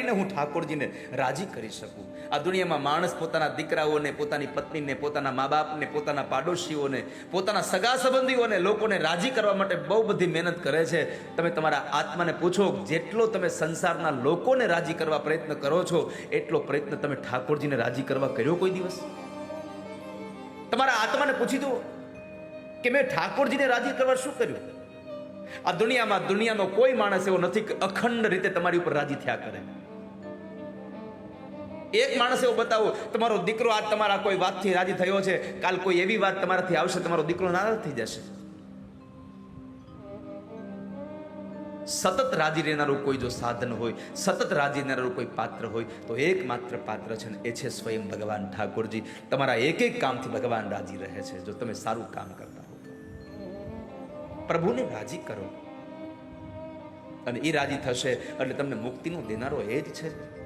કરીને હું ઠાકોરજીને રાજી કરી શકું. આ દુનિયામાં માણસ પોતાના દીકરાઓને, પોતાની પત્નીને, પોતાના મા બાપને પોતાના પાડોશીઓને, પોતાના સગા સંબંધીઓને લોકોને રાજી કરવા માટે બહુ બધી મહેનત કરે છે. તમે તમારા આત્માને પૂછો, જેટલો તમે સંસારના લોકોને રાજી કરવા પ્રયત્ન કરો છો, એટલો પ્રયત્ન તમે ઠાકોરજીને રાજી કરવા કર્યો કોઈ દિવસ? તમારા આત્માને પૂછી દો કે મેં ઠાકોરજીને રાજી કરવા શું કર્યું? આ દુનિયામાં દુનિયાનો કોઈ માણસ એવો નથી અખંડ રીતે તમારી ઉપર રાજી થયા કરે. એક માણસ એવો બતાવો, તમારો દીકરો આજ તમારા કોઈ વાતથી રાજી થયો છે, કાલ કોઈ એવી વાત તમારાથી આવશે, તમારો દીકરો નારાજ થઈ જશે. સતત રાજી રહેનારું કોઈ જો સાધન હોય, સતત રાજી રહેનારું કોઈ પાત્ર હોય, તો એકમાત્ર પાત્ર છે ને, એ છે સ્વયં ભગવાન ઠાકોરજી. તમારા એક એક કામથી ભગવાન રાજી રહે છે, જો તમે સારું કામ કરતા હો. પ્રભુને રાજી કરો. અને એ રાજી થશે એટલે તમને મુક્તિનો દેનારો એ જ છે.